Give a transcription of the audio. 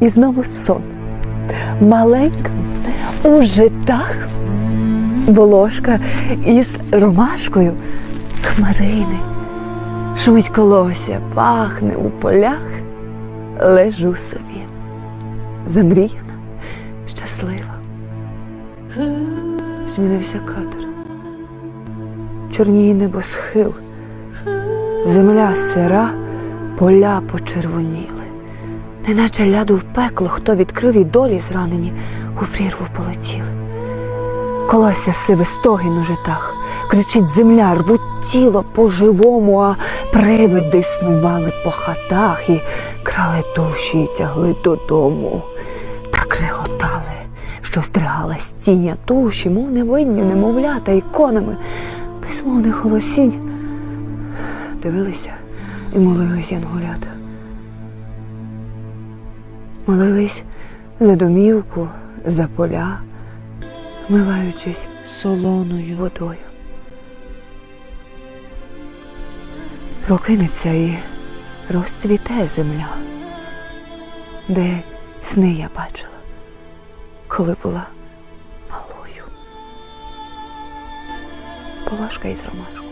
І знову сон. Маленька у житах волошка із ромашкою хмарини. Шумить колося, пахне у полях, лежу собі. Замріяна, щаслива. Змінився кадр. Чорніє небосхил, земля сира, поля почервоніли. Неначе ляду в пекло, хто відкрив і долі зранені у прірву полетіли. Колося сиве стогін у житах, кричить земля, рвуть тіло по-живому, а привиди снували по хатах і крали душі і тягли додому. Так реготали, що стригала стіня душі, мов невинні немовлята іконами, безмовних голосінь. Дивилися і молились янголята. Молились за домівку, за поля, вмиваючись солоною водою. Прокинеться і розцвіте земля, де сни я бачила, коли була малою. Полашка із ромашкою.